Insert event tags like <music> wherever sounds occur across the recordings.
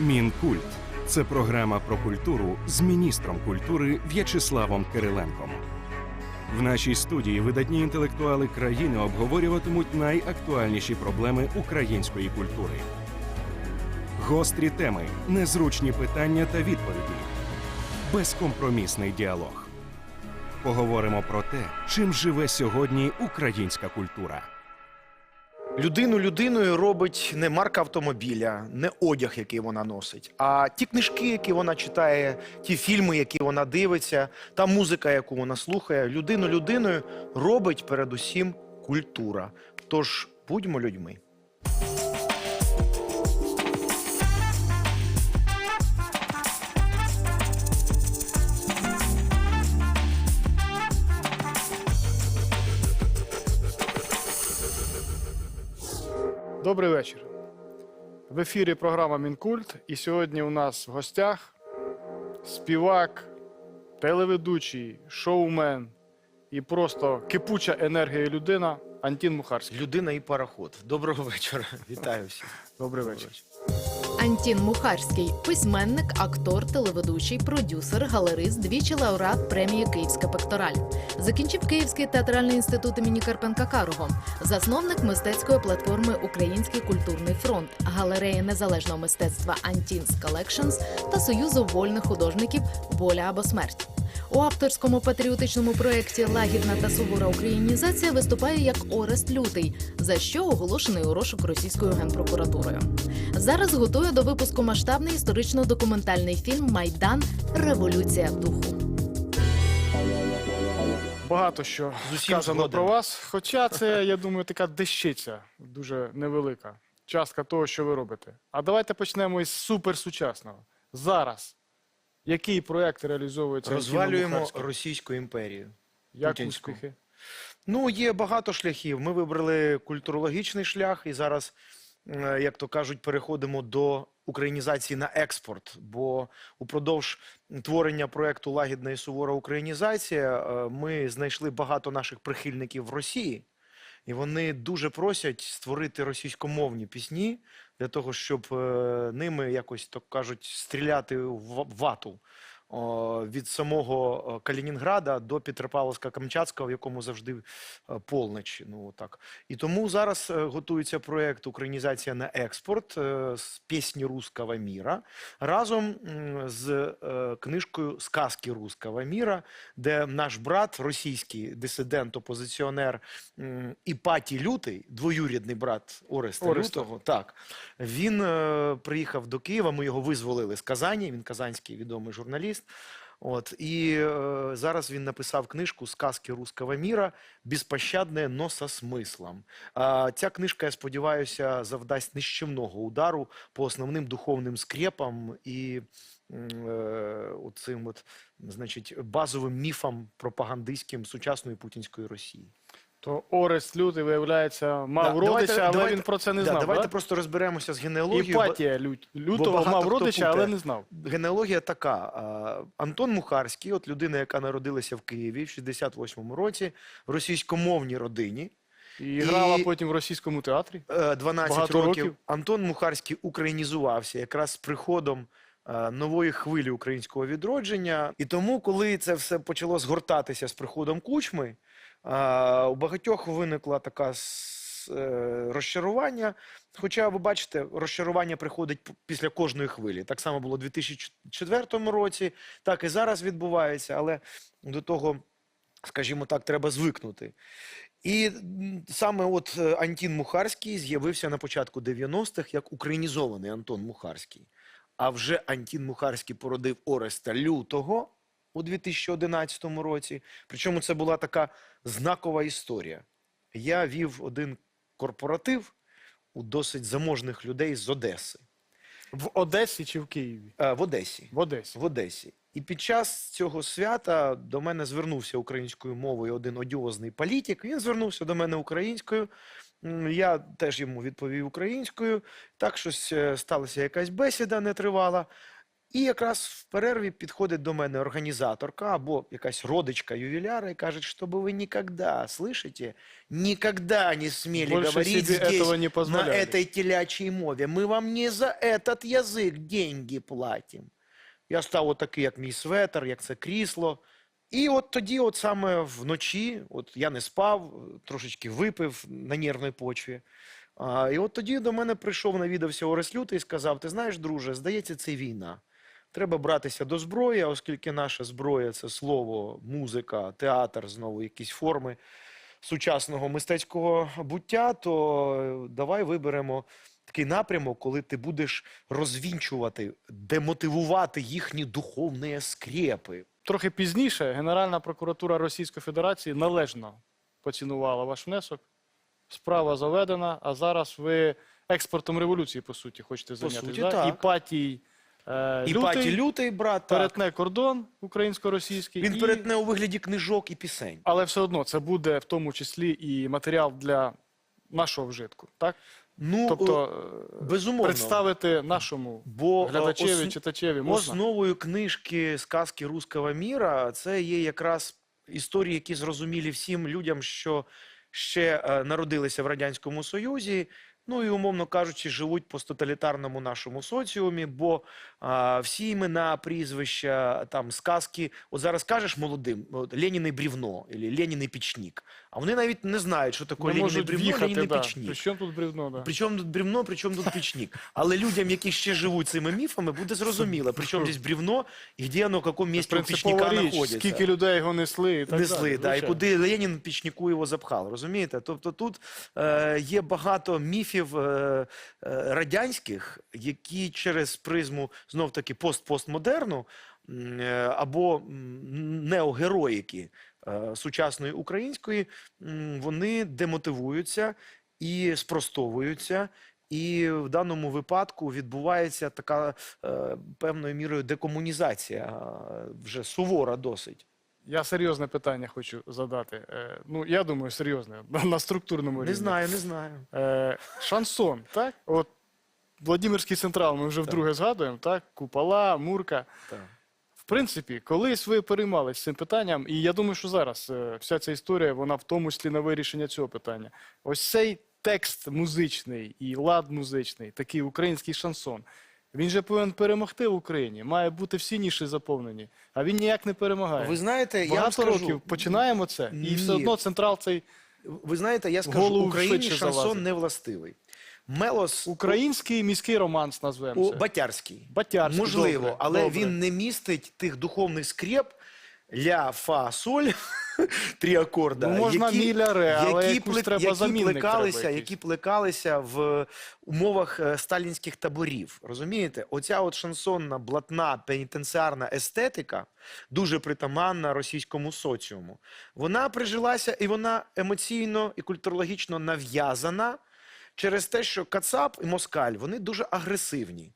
Мінкульт це програма про культуру з міністром культури В'ячеславом Кириленком. В нашій студії видатні інтелектуали країни обговорюватимуть найактуальніші проблеми української культури. Гострі теми, незручні питання та відповіді. Безкомпромісний діалог. Поговоримо про те, чим живе сьогодні українська культура. Людину людиною робить не марка автомобіля, не одяг, який вона носить, а ті книжки, які вона читає, ті фільми, які вона дивиться, та музика, яку вона слухає. Людину людиною робить передусім культура. Тож будьмо людьми. Добрий вечір. В ефірі програма Мінкульт. І сьогодні у нас в гостях співак, телеведучий, шоумен і просто кипуча енергія людина Антін Мухарський. Людина і пароход. Доброго вечора. Вітаю всіх. Добрий вечір. Антін Мухарський, письменник, актор, телеведучий, продюсер, галерист, двічі лауреат премії Київська пектораль. Закінчив Київський театральний інститут імені Карпенка Карого, засновник мистецької платформи Український культурний фронт, галереї незалежного мистецтва Антінс Колекшнс та Союзу вольних художників Воля або смерть. У авторському патріотичному проєкті Лагідна та сувора українізація виступає як Орест Лютий, за що оголошений у розшук російською генпрокуратурою. Зараз готує до випуску масштабний історично-документальний фільм Майдан Революція духу. Багато що З усім сказано згоден. про вас. Хоча це, я думаю, така дещиця, дуже невелика частка того, що ви робите. А давайте почнемо із суперсучасного. Зараз. Який проект реалізовується? Розвалюємо Російську імперію. Як путінську. успіхи? Ну, є багато шляхів. Ми вибрали культурологічний шлях і зараз, е, як то кажуть, переходимо до українізації на експорт. Бо упродовж творення проекту Лагідна і сувора українізація е, ми знайшли багато наших прихильників в Росії. І вони дуже просять створити російськомовні пісні для того, щоб е, ними якось так кажуть стріляти в вату від самого Калінінграда до Петропавловська-Камчатського, в якому завжди е, полночі. Ну так і тому зараз е, готується проект Українізація на експорт е, з пісні русского міра разом з книжкою Сказки русского міра, де наш брат, російський дисидент, опозиціонер м, Іпатій Лютий, двоюрідний брат Ореста, Ореста. Лютого, так він приїхав до Києва. Ми його визволили з Казані. Він казанський відомий журналіст. От і е, зараз він написав книжку Сказки русского міра безпощадне, но со смислом. А ця книжка, я сподіваюся, завдасть нищівного удару по основним духовним скрепам і е, оцим от, значить, базовим міфам пропагандистським сучасної путінської Росії. То Орест Лютий, виявляється, мав Да, родича, давайте- але давайте- він про це не Да, знав. давайте да? просто розберемося з генеалогією. бо- Іпатія Лют... Лютого багато мав хто родича, але не знав. Генеалогія така. а, Антон Мухарський, от людина, яка народилася в Києві в 68-му році, в російськомовній родині. І грала І- потім в російському театрі. е, 12 Багато років. років. Антон Мухарський українізувався якраз з приходом е, нової хвилі українського відродження. І тому, коли це все почало згортатися з приходом кучми, у багатьох виникла така е, розчарування. Хоча, ви бачите, розчарування приходить після кожної хвилі. Так само було у 2004 році, так і зараз відбувається, але до того, скажімо так, треба звикнути. І саме от е, Антін Мухарський з'явився на початку 90-х як українізований Антон Мухарський. А вже Антін Мухарський породив Ореста Лютого у 2011 році. Причому це була така знакова історія. Я вів один корпоратив у досить заможних людей з Одеси В Одесі чи в Києві? е, в Одесі. В Одесі. В Одесі. І під час цього свята до мене звернувся українською мовою один одіозний політик. Він звернувся до мене українською. Я теж йому відповів українською. Так щось е, сталася якась бесіда нетривала. І якраз в перерві підходить до мене організаторка або якась родичка ювіляра і каже, щоб ви ніколи, слышите, ніколи не смели Больше говорить себе здесь этого не на позволяли. этой телячьей мове. Ми вам не за этот язик деньги платимо. Я став отакий, як мій светр, як це крісло. І от тоді, от саме вночі, от я не спав, трошечки випив на нервній почві. А, і от тоді до мене прийшов, навідався Орес Лютий і сказав: Ти знаєш, друже, здається, це війна. Треба братися до зброї, оскільки наша зброя це слово, музика, театр, знову якісь форми сучасного мистецького буття, то давай виберемо такий напрямок, коли ти будеш розвінчувати, демотивувати їхні духовні скрепи. Трохи пізніше Генеральна прокуратура Російської Федерації належно поцінувала ваш внесок. Справа заведена, а зараз ви експортом революції, по суті, хочете зайнятися. да? Іпатій е, І Лютий Паті Лютий, брат, так. перетне кордон українсько-російський. він і... перетне у вигляді книжок і пісень. Але все одно це буде в тому числі і матеріал для нашого вжитку. Так? Ну, Тобто е, безумовно. представити нашому Бо е, глядачеві, осн- читачеві можна? Основою книжки сказки руського міра це є якраз історії, які зрозумілі всім людям, що ще е, народилися в радянському союзі. Ну і умовно кажучи, живуть по тоталітарному нашому соціумі, бо а, всі імена, прізвища, там сказки. От зараз кажеш молодим, от, Леніне брівно, або Леніний пічник. А вони навіть не знають, що таке Не Леніне можуть брівно, в'їхати, Леніний да. пічник. При чому тут бревно? Да. Причому тут брівно, причому тут пічник. Але людям, які ще живуть цими міфами, буде зрозуміло, причому здесь брівно і де воно, в якому місці у пічника річ, знаходиться. скільки людей його несли і так Несли, далі. да, і звичайно. куди Ленін пічнику його запхав, розумієте? Тобто тут е, є багато міфів е, е, радянських, які через призму знов-таки пост-постмодерну м, е, або м, неогероїки сучасної української, вони демотивуються і спростовуються. І в даному випадку відбувається така е, певною мірою декомунізація, е, вже сувора досить. Я серйозне питання хочу задати. Е, ну, я думаю, серйозне, <laughs> на, структурному рівні. Не знаю, не знаю. Е, шансон, <laughs> так? От Владимирський централ ми вже вдруге згадуємо, так? Купола, Мурка. Так. Принципі, колись ви переймалися цим питанням, і я думаю, що зараз е, вся ця історія, вона в тому числі на вирішення цього питання. Ось цей текст музичний і лад музичний, такий український шансон. Він же повинен перемогти в Україні, має бути всі ніші заповнені, а він ніяк не перемагає. Ви знаєте, я вам Багато скажу, років починаємо це, і все одно централ цей ви знаєте, я скажу, Україні шансон не властивий. Мелос український міський романс назвемо. Батярський. Батярський, Можливо, добре, але добре. він не містить тих духовних скреп ля, фа, соль, <laughs> три акорда, Ну, можна міля, ре, але якусь плек- треба які плекалися, треба які плекалися в умовах е, сталінських таборів. Розумієте? Оця от шансонна, блатна, пенітенціарна естетика, дуже притаманна російському соціуму. Вона прижилася і вона емоційно і культурологічно нав'язана через те, що Кацап і Москаль вони дуже агресивні.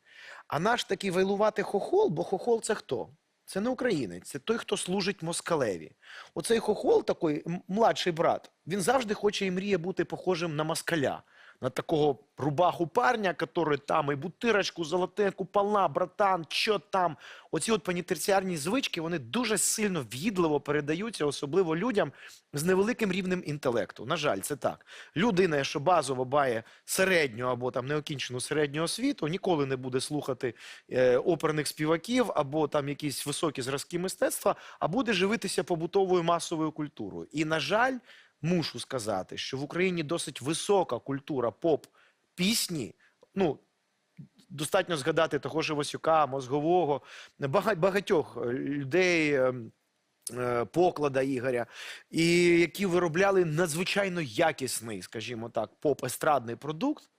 А наш такий вайлувати хохол, бо хохол це хто? Це не українець, це той, хто служить москалеві. Оцей хохол, такий младший брат, він завжди хоче і мріє бути похожим на москаля. На такого рубаху парня, який там і бутирочку, золоте купола, братан, що там. Оці от пенітенціарні звички, вони дуже сильно в'їдливо передаються, особливо людям з невеликим рівнем інтелекту. На жаль, це так. Людина, що базово має середню або там неокінчену середню освіту, ніколи не буде слухати е, оперних співаків або там якісь високі зразки мистецтва, а буде живитися побутовою масовою культурою. І, на жаль, мушу сказати, що в Україні досить висока культура поп-пісні. Ну, достатньо згадати того ж Васюка, Мозгового, багатьох е, людей. ем, е, Поклада Ігоря, і які виробляли надзвичайно якісний, скажімо так, поп-естрадний продукт.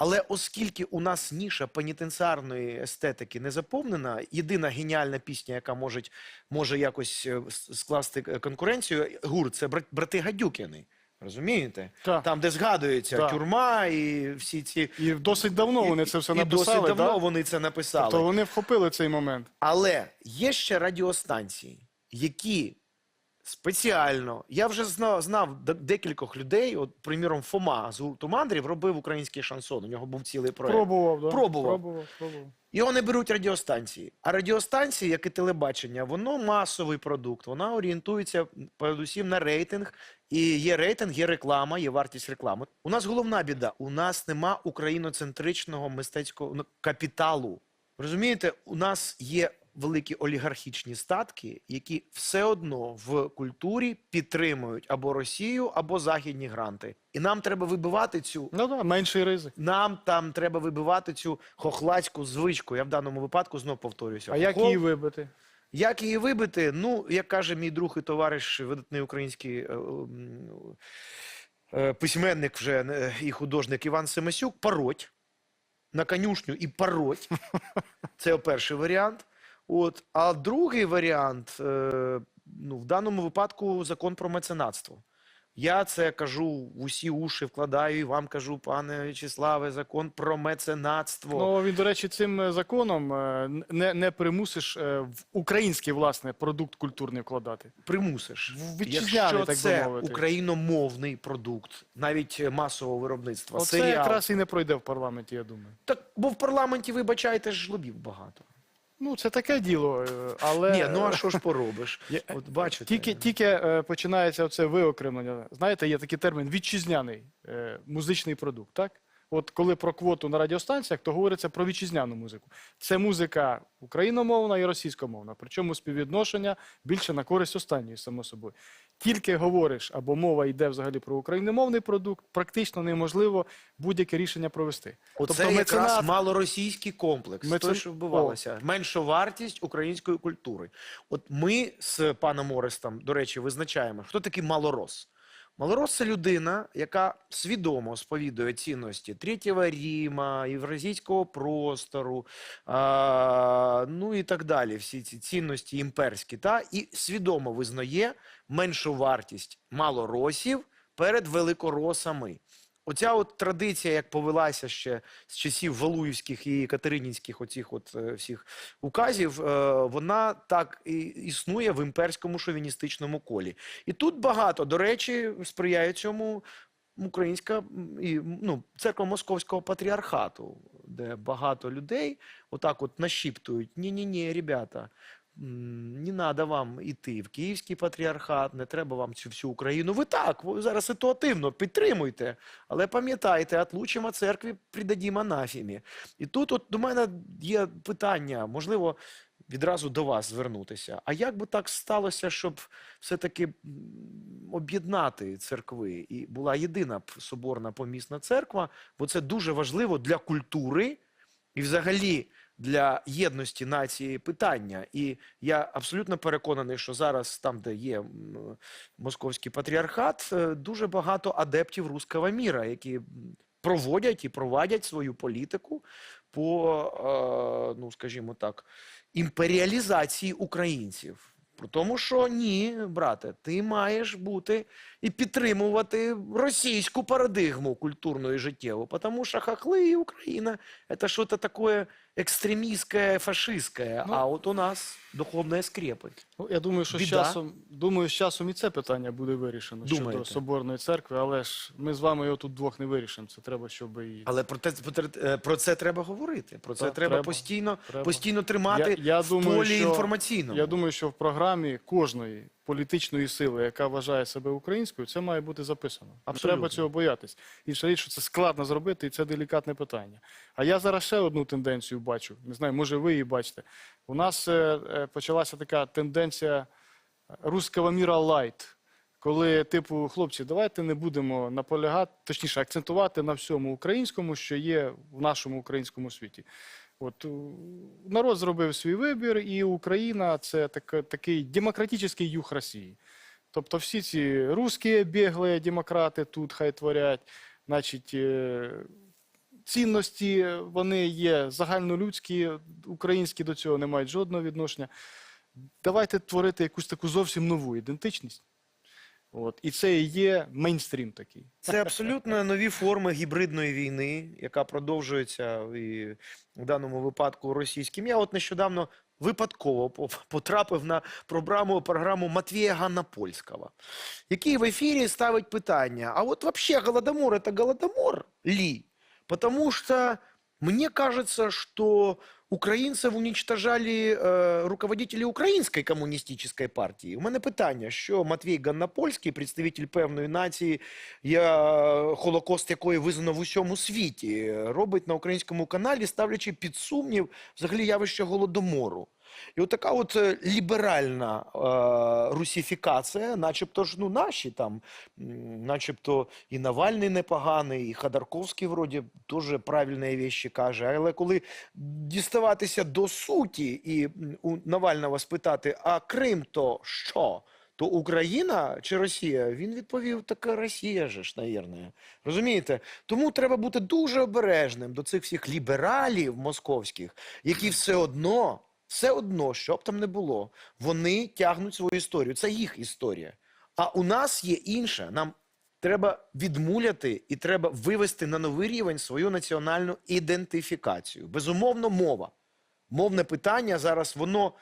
Але оскільки у нас ніша пенітенціарної естетики не заповнена, єдина геніальна пісня, яка може, може якось е, скласти е, конкуренцію, гурт це брат- брати Гадюкіни. Розумієте? Так. Там, де згадується Так. тюрма і всі ці. І досить давно вони це все і написали. досить давно да? вони це написали. Тобто вони вхопили цей момент. Але є ще радіостанції, які спеціально. Я вже знав, знав декількох людей. От, приміром, Фома з гурту Мандрів робив український шансон. У нього був цілий проект. Пробував, да? Пробував. Пробував, пробував. Його не беруть радіостанції. А радіостанції, як і телебачення, воно масовий продукт. Вона орієнтується передусім на рейтинг. І є рейтинг, є реклама, є вартість реклами. У нас головна біда. У нас нема україноцентричного мистецького ну, капіталу. Розумієте, у нас є великі олігархічні статки, які все одно в культурі підтримують або Росію, або західні гранти. І нам треба вибивати цю Ну так, менший ризик. нам там треба вибивати цю хохлацьку звичку. Я в даному випадку знов повторююся. А як її вибити? як її вибити? Ну, як каже мій друг і товариш, видатний український е, е, письменник вже е, і художник Іван Семесюк, пароть на конюшню і пароть. <laughs> Це перший варіант. От. А другий варіант, е, ну, в даному випадку, закон про меценатство. Я це кажу в усі уші, вкладаю і вам кажу, пане В'ячеславе, закон про меценатство. Ну, він, до речі, цим е, законом е, не, не примусиш е, в український власне продукт культурний вкладати. примусиш. В вітчизняний, Якщо так би це мовити. україномовний продукт, навіть масового виробництва, Оце серіал. якраз і не пройде в парламенті, я думаю. Так, бо в парламенті, вибачайте, жлобів багато. Ну, це таке діло, е, але Ні, ну а що ж поробиш? От бачите. тільки, тільки е, починається оце виокремлення. Знаєте, є такий термін вітчизняний е, музичний продукт, так? От коли про квоту на радіостанціях, то говориться про вітчизняну музику. Це музика україномовна і російськомовна. Причому співвідношення більше на користь останньої, само собою. Тільки говориш або мова йде взагалі про україномовний продукт, практично неможливо будь-яке рішення провести. Оце тобто якраз малоросійський комплекс, Мецен- той, що вбивалося. Менша вартість української культури. От ми з паном Орестом, до речі, визначаємо, хто такий малорос. Малорос це людина, яка свідомо сповідує цінності Третього Ріма, євразійського простору, а, ну і так далі. Всі ці цінності імперські, та і свідомо визнає меншу вартість малоросів перед великоросами. Оця от традиція, як повелася ще з часів Валуївських і Катеринінських оцих от е, всіх указів, е, вона так і існує в імперському шовіністичному колі. І тут багато, до речі, сприяє цьому українська ну, церква Московського патріархату, де багато людей отак от нашіптують: ні-ні-ні, ребята. Не треба вам іти в Київський патріархат, не треба вам цю всю Україну. Ви так, ви зараз ситуативно підтримуйте, але пам'ятайте, отлучимо церкві, придадімо анафімі. І тут от до мене є питання, можливо, відразу до вас звернутися. А як би так сталося, щоб все-таки об'єднати церкви і була єдина соборна помісна церква, бо це дуже важливо для культури і взагалі для єдності нації питання. І я абсолютно переконаний, що зараз, там, де є московський патріархат, е, дуже багато адептів руского міра, які проводять і провадять свою політику по, е, ну скажімо так, імперіалізації українців. Про тому, що ні, брате, ти маєш бути і підтримувати російську парадигму культурну і життєву, тому що хохли і Україна це щось таке екстремістське, фашистське, Ну, а от у нас духовне скрепи. Ну, я думаю, що з часом, думаю, з часом і це питання буде вирішено Думаєте? щодо Соборної церкви, але ж ми з вами його тут двох не вирішимо. Це треба, щоб і. Але про те, про це треба говорити. Про це Так, треба, треба, постійно, треба. постійно тримати Я- я в думаю, полі що- інформаційному. Я думаю, що в програмі кожної політичної сили, яка вважає себе українською, це має бути записано. Не треба цього боятись. Інша річ, що це складно зробити, і це делікатне питання. А я зараз ще одну тенденцію бачу. Не знаю, може ви її бачите. У нас е, е, почалася така тенденція руского міра лайт. Коли, типу, хлопці, давайте не будемо наполягати, точніше, акцентувати на всьому українському, що є в нашому українському світі. От народ зробив свій вибір, і Україна це так, такий демократичний юг Росії. Тобто всі ці русські біглі демократи тут хай творять, значить, е, цінності вони є загальнолюдські, українські до цього не мають жодного відношення. Давайте творити якусь таку зовсім нову ідентичність. От. І це є мейнстрім такий. Це абсолютно нові форми гібридної війни, яка продовжується і в даному випадку російським. Я от нещодавно випадково потрапив на програму, програму Матвія Ганнапольського, який в ефірі ставить питання: а от вообще Голодомор это Голодомор ли? Потому что мне кажется, что українців уничтожали е, руководителі Української комуністичної партії. У мене питання, що Матвій Ганнапольський, представитель певної нації, я, холокост якої визнано в усьому світі, робить на українському каналі, ставлячи під сумнів взагалі явище голодомору. І от така от е, ліберальна е, русифікація, начебто ж ну наші там, начебто і Навальний непоганий, і Ходорковський вроді дуже правильні вещі каже. Але коли діставатися до суті і у Навального спитати, а Крим то що? То Україна чи Росія? Він відповів: така Росія же ж, навірно. Розумієте? Тому треба бути дуже обережним до цих всіх лібералів московських, які все одно, все одно, що б там не було, вони тягнуть свою історію. Це їх історія. А у нас є інша. Нам треба відмуляти і треба вивести на новий рівень свою національну ідентифікацію. Безумовно, мова. Мовне питання зараз воно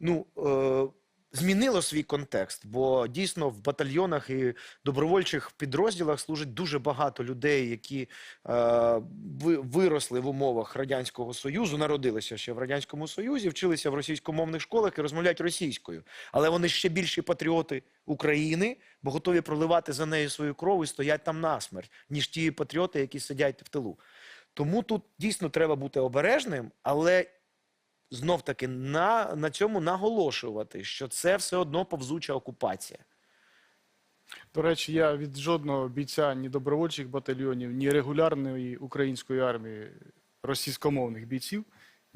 ну, е, змінило свій контекст, бо дійсно в батальйонах і добровольчих підрозділах служить дуже багато людей, які е, виросли в умовах Радянського Союзу, народилися ще в Радянському Союзі, вчилися в російськомовних школах і розмовляють російською. Але вони ще більші патріоти України, бо готові проливати за нею свою кров і стоять там насмерть, ніж ті патріоти, які сидять в тилу. Тому тут дійсно треба бути обережним, але знов таки на, на цьому наголошувати, що це все одно повзуча окупація. До речі, я від жодного бійця ні добровольчих батальйонів, ні регулярної української армії російськомовних бійців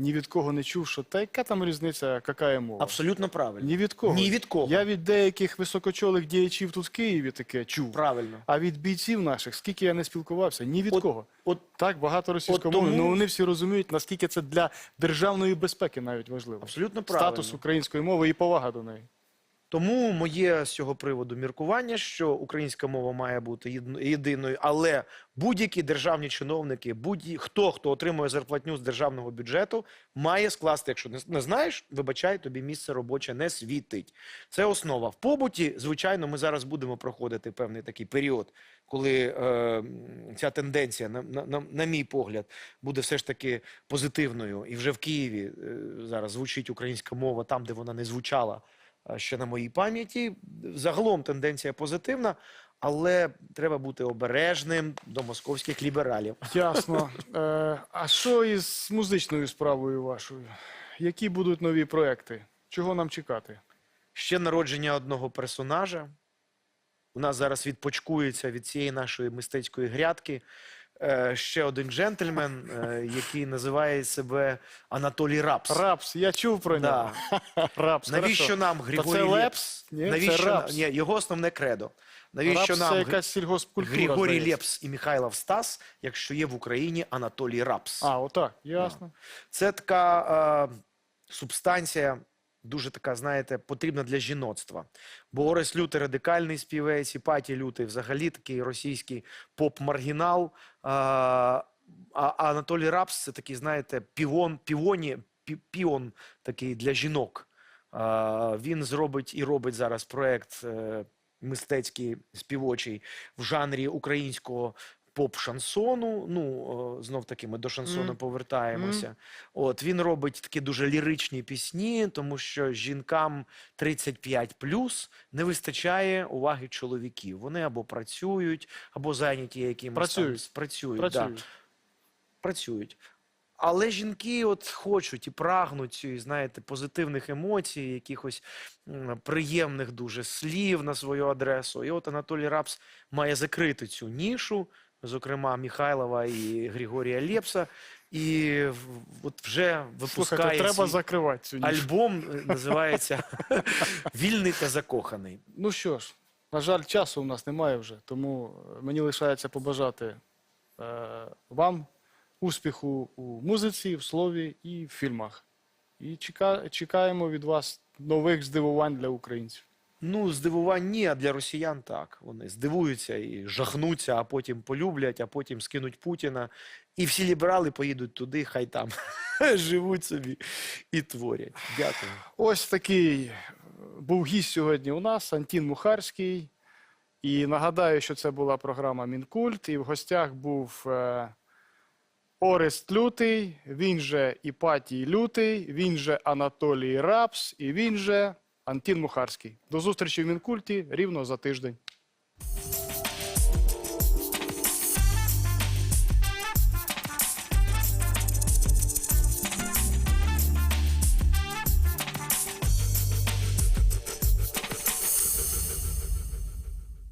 ні від кого не чув, що та яка там різниця, яка є мова. Абсолютно правильно. Ні від кого. Ні від кого. Я від деяких високочолих діячів тут в Києві таке чув. Правильно. А від бійців наших, скільки я не спілкувався, ні від От- кого. От Так, багато російськомовних, тому- але вони всі розуміють, наскільки це для державної безпеки навіть важливо. абсолютно правильно. Статус української мови і повага до неї. Тому моє з цього приводу міркування, що українська мова має бути єдиною, але будь-які державні чиновники, будь-хто, хто отримує зарплатню з державного бюджету, має скласти, якщо не, знаєш, вибачай, тобі місце робоче не світить. Це основа. В побуті, звичайно, ми зараз будемо проходити певний такий період, коли е, ця тенденція, на, на, на, мій погляд, буде все ж таки позитивною. І вже в Києві е, зараз звучить українська мова там, де вона не звучала ще на моїй пам'яті. Загалом тенденція позитивна, але треба бути обережним до московських лібералів. Ясно. <laughs> Е, а що із музичною справою вашою? Які будуть нові проекти? Чого нам чекати? Ще народження одного персонажа. У нас зараз відпочкується від цієї нашої мистецької грядки. Е, Ще один джентльмен, е, який називає себе Анатолій Рапс. Рапс, я чув про нього. Да. <laughs> Рапс, Навіщо хорошо. нам Та Григорій це Лепс? Ні, Навіщо це Рапс. Ні, його основне кредо. Навіщо Рапс нам це якась сільгоспкультура. Григорій здається. Лепс і Михайлов Стас, якщо є в Україні Анатолій Рапс? А, отак, ясно. Це така е, субстанція, дуже така, знаєте, потрібна для жіноцтва. Бо Орес Лютий радикальний співець, Іпатій Лютий взагалі такий російський поп-маргінал. А, Анатолій Рапс це такий, знаєте, піон, піоні, пі- піон такий для жінок. Він зробить і робить зараз проект е, мистецький співочий в жанрі українського поп-шансону. Ну, е, знов таки, ми до шансону Мгм. повертаємося. От він робить такі дуже ліричні пісні, тому що жінкам 35 плюс не вистачає уваги чоловіків. Вони або працюють, або зайняті якимось Працюють. там працюють, Працюють. Да, працюють. Але жінки от хочуть і прагнуть, і, знаєте, позитивних емоцій, якихось приємних дуже слів на свою адресу. І от Анатолій Рапс має закрити цю нішу, зокрема Михайлова і Григорія Лепса. І от вже випускає Слухайте, треба закривати цю нішу. альбом, <laughs> називається Вільний та закоханий. Ну що ж, на жаль, часу у нас немає вже, тому е, мені лишається побажати е, вам успіху у музиці, в слові і в фільмах. І чека, чекаємо від вас нових здивувань для українців. Ну, здивувань ні, а для росіян так. Вони здивуються і жахнуться, а потім полюблять, а потім скинуть Путіна. І всі ліберали поїдуть туди, хай там <laughs> живуть собі і творять. Дякую. Ось такий е, був гість сьогодні у нас Антін Мухарський. І нагадаю, що це була програма Мінкульт, і в гостях був е, Орест Лютий, він же Іпатій Лютий, він же Анатолій Рапс і він же Антін Мухарський. До зустрічі в Мінкульті рівно за тиждень.